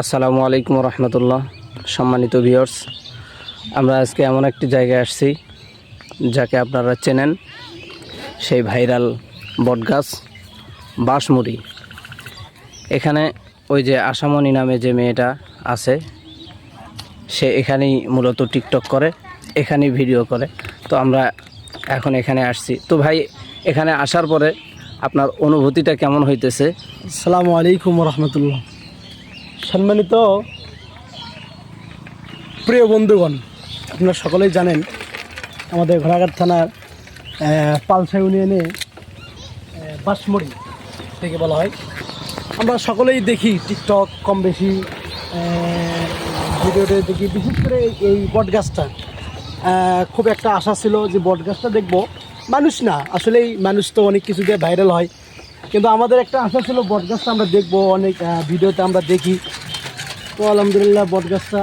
আসসালামু আলাইকুম রহমতুল্লাহ। সম্মানিত ভিউয়ার্স আমরা আজকে এমন একটি জায়গায় আসছি যাকে আপনারা চেনেন সেই ভাইরাল বটগাছ বাঁশমুড়ি। এখানে ওই যে আশামণি নামে যে মেয়েটা আছে, সে এখানেই মূলত টিকটক করে, এখানেই ভিডিও করে। তো আমরা এখন এখানে আসছি। তো ভাই, এখানে আসার পরে আপনার অনুভূতিটা কেমন হইতেছে? আসসালামু আলাইকুম রহমতুল্লাহ। সম্মানিত প্রিয় বন্ধুগণ আপনারা সকলেই জানেন আমাদের ঘোড়াঘাট থানার পালসা ইউনিয়নে আহ, বাঁশমড়ি থেকে বলা হয়। আমরা সকলেই দেখি টিকটক কম বেশি ভিডিওতে দেখি বিশেষ করে এই বটগাছটা। খুব একটা আশা ছিল যে বটগাছটা দেখব। মানুষ না আসলেই মানুষ তো অনেক কিছু দিয়ে ভাইরাল হয়। কিন্তু আমাদের একটা আশা ছিল বটগাছটা আমরা দেখব, অনেক ভিডিওতে আমরা দেখি। তো আলহামদুলিল্লাহ বটগাছটা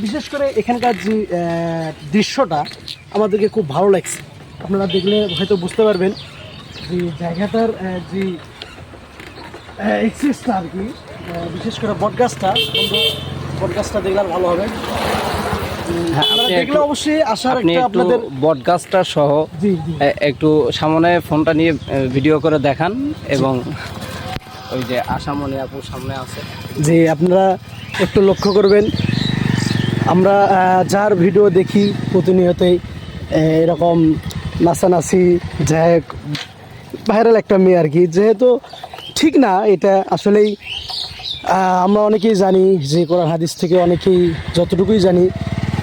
বিশেষ করে এখানকার যে দৃশ্যটা আমাদেরকে খুব ভালো লাগছে। আপনারা দেখলে হয়তো বুঝতে পারবেন যে জায়গাটার যে এক্সেসটা আর কি বিশেষ করে বটগাছটা বটগাছটা দেখলে ভালো হবে উম, হ্যাঁ, আপনারা আপনি দেখলে একটু- অবশ্যই আসার আপনি একটা আপনাদের বটগাছটা সহ একটু সামনে ফোনটা নিয়ে ভিডিও করে দেখান এবং ওই যে আশামণি সামনে আছে। যে আপনারা একটু লক্ষ্য করবেন। আমরা যার ভিডিও দেখি প্রতিনিয়তই এরকম নাচানাচি যাই হোক, ভাইরাল একটা মেয়ে আর কি। যেহেতু ঠিক না এটা আসলেই আমরা অনেকেই জানি যে কোরআন হাদিস থেকে অনেকেই যতটুকুই জানি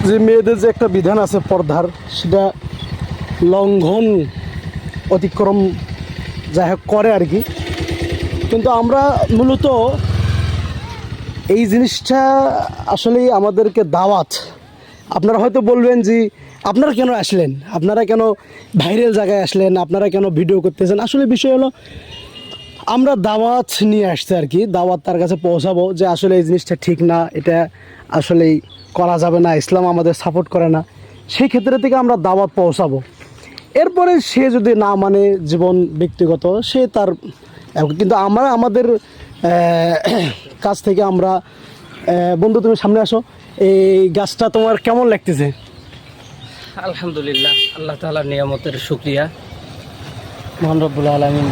যে মেয়েদের যে একটা বিধান আছে পর্দার, সেটা লঙ্ঘন অতিক্রম যাই হোক করে আর কি। কিন্তু আমরা মূলত এই জিনিসটা আসলেই আমাদেরকে দাওয়াত। আপনারা হয়তো বলবেন যে, আপনারা কেন আসলেন? আপনারা কেন ভাইরাল জায়গায় আসলেন? আপনারা কেন ভিডিও করতেছেন? আসলে বিষয় হলো, আমরা দাওয়াত নিয়ে আসছি আর কি। দাওয়াত তার কাছে পৌঁছাবো যে আসলে এই জিনিসটা ঠিক না, এটা আসলেই করা যাবে না ইসলাম আমাদের সাপোর্ট করে না। সেই ক্ষেত্রে থেকে আমরা দাওয়াত পৌঁছাবো। এরপরে সে যদি না মানে জীবন ব্যক্তিগত সে তার কিন্তু আমরা আমাদের কাছ থেকে আমরা বন্ধু তুমি সামনে আসো। এই গাছটা তোমার কেমন লাগতেছে? আলহামদুলিল্লাহ আল্লাহ তালার নিয়ামতের শুক্রিয়া। মোহান রব্বুল আলমিন।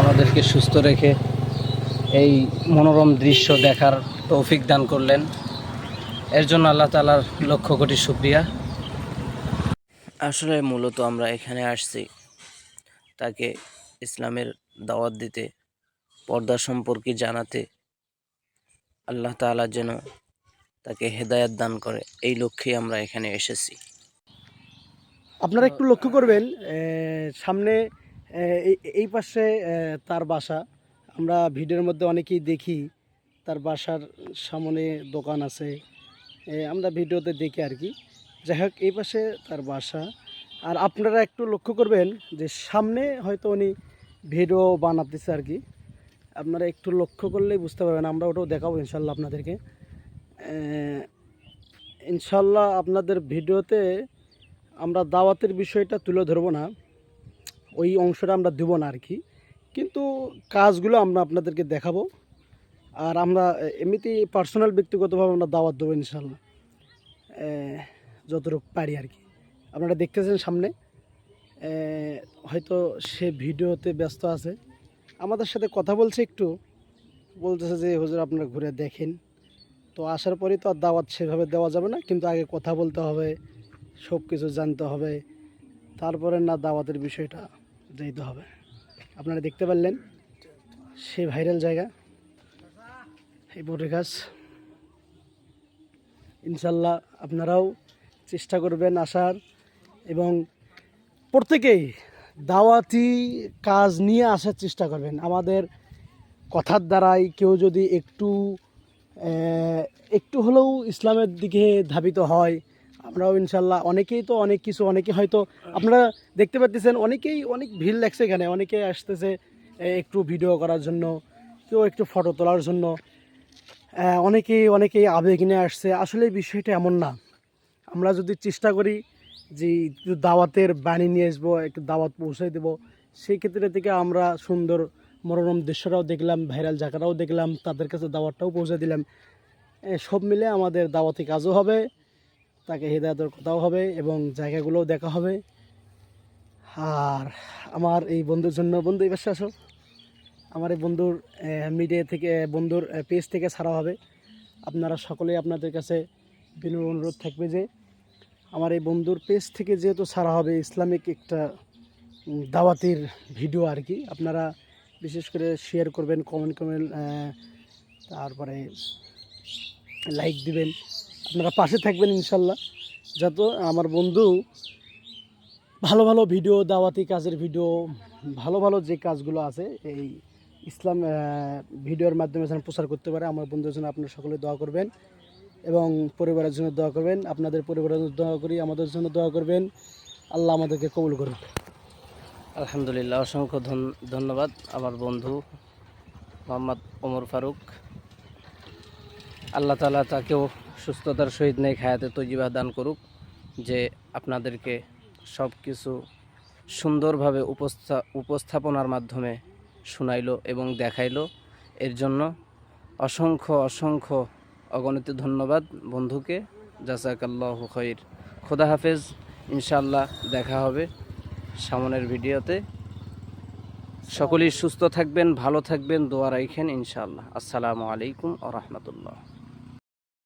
আমাদেরকে সুস্থ রেখে এই মনোরম দৃশ্য দেখার তৌফিক দান করলেন। এর জন্য আল্লাহ তালার লক্ষ কোটি শুক্রিয়া। আসলে মূলত আমরা এখানে আসছি তাকে ইসলামের দাওয়াত দিতে পর্দা সম্পর্কে জানাতে আল্লাহ তাআলা যেন তাকে হেদায়াত দান করে এই লক্ষ্যেই আমরা এখানে এসেছি। আপনারা একটু লক্ষ্য করবেন সামনে এই- এই পাশে তার বাসা। আমরা ভিডিওর মধ্যে অনেকেই দেখি তার বাসার সামনে দোকান আছে। আমরা ভিডিওতে দেখি আর কি। যাই হোক, এই পাশে তার বাসা। আর আপনারা একটু লক্ষ্য করবেন যে সামনে হয়তো উনি ভিডিও বানাতেছে আর কি। আপনারা একটু লক্ষ্য করলেই বুঝতে পারবেন, আমরা ওটাও দেখাবো ইনশাল্লাহ আপনাদেরকে। ইনশাল্লাহ আপনাদের ভিডিওতে আমরা দাওয়াতের বিষয়টা তুলে ধরবো না। ওই অংশটা আমরা দেব না আর কি। কিন্তু কাজগুলো আমরা আপনাদেরকে দেখাবো। আর আমরা এমনিতেই পার্সোনাল ব্যক্তিগতভাবে আমরা দাওয়াত দেবো ইনশাল্লাহ যতটুকু পারি আর কি। আপনারা দেখতেছেন সামনে হয়তো সে ভিডিওতে ব্যস্ত আছে। আমাদের সাথে কথা বলছে একটু, বলতেছে যে, হুজুর, আপনারা ঘুরে দেখেন। তো আসার পরেই তো আর দাওয়াত সেভাবে দেওয়া যাবে না, কিন্তু আগে কথা বলতে হবে সব কিছু জানতে হবে। তারপরে না দাওয়াতের বিষয়টা যাইতে হবে। আপনারা দেখতে পারলেন, সে ভাইরাল জায়গা। এই বটে গাছ। ইনশাল্লাহ আপনারাও চেষ্টা করবেন আসার এবং প্রত্যেকেই দাওয়াতি কাজ নিয়ে আসার চেষ্টা করবেন। আমাদের কথার দ্বারাই কেউ যদি একটু একটু হলেও ইসলামের দিকে ধাবিত হয়, আমরাও ইনশাল্লাহ অনেকেই তো অনেক কিছু, অনেকে হয়তো আপনারা দেখতে পাচ্ছেন অনেকেই অনেক ভিড় লাগছে এখানে। অনেকে আসতেছে একটু ভিডিও করার জন্য, কেউ একটু ফটো তোলার জন্য। অনেকেই অনেকেই আবেগ নিয়ে আসছে। আসলে বিষয়টা এমন না। আমরা যদি চেষ্টা করি যে দাওয়াতের বাণী নিয়ে আসব, একটু দাওয়াত পৌঁছে দেবো, সেই ক্ষেত্রে থেকে আমরা সুন্দর মনোরম দৃশ্যটাও দেখলাম, ভাইরাল জায়গাটাও দেখলাম, তাদের কাছে দাওয়াতটাও পৌঁছে দিলাম। সব মিলে আমাদের দাওয়াতি কাজও হবে, তাকে হৃদায়তের কথাও হবে এবং জায়গাগুলোও দেখা হবে। আর আমার এই বন্ধুর জন্য বন্ধু এই পাশে আসো। আমার এই বন্ধুর মিডিয়া থেকে বন্ধুর পেজ থেকে ছাড়া হবে। আপনারা সকলেই আপনাদের কাছে বিনম্র অনুরোধ থাকবে যে, আমার এই বন্ধুর পেজ থেকে যেহেতু ছাড়া হবে, ইসলামিক একটা দাওয়াতির ভিডিও আর কি, আপনারা বিশেষ করে শেয়ার করবেন কমেন্ট কমেন্ট তারপরে লাইক দিবেন। আপনারা পাশে থাকবেন ইনশাল্লাহ। যত আমার বন্ধু ভালো ভালো ভিডিও দাওয়াতি কাজের ভিডিও ভালো ভালো যে কাজগুলো আছে, এই ইসলাম ভিডিওর মাধ্যমে যেন প্রচার করতে পারে, আমার বন্ধুর জন্য আপনারা সকলে দোয়া করবেন এবং পরিবারের জন্য দোয়া করবেন, আপনাদের পরিবারের জন্য দোয়া করি, আমাদের জন্য দোয়া করবেন। আল্লাহ আমাদেরকে কবুল করুন আলহামদুলিল্লাহ, অসংখ্য ধন- ধন্যবাদ। আমার বন্ধু মোহাম্মদ ওমর ফারুক। আল্লাহ তালা তাকেও সুস্থতার সহিত নেই খায়াতে তৈজিবা দান করুক, যে আপনাদেরকে সব কিছু সুন্দরভাবে উপস্থা, উপস্থাপনার মাধ্যমে শুনাইলো এবং দেখাইল। এর জন্য অসংখ্য অসংখ্য অগণিত ধন্যবাদ বন্ধুকে। জাসাকাল্লাহ খৈর খোদা হাফেজ ইনশাল্লাহ দেখা হবে সামনের ভিডিওতে। সকলেই সুস্থ থাকবেন, ভালো থাকবেন, দোয়া রাখেন ইনশাল্লাহ আসসালামু আলাইকুম আ রহমতুল্লাহ।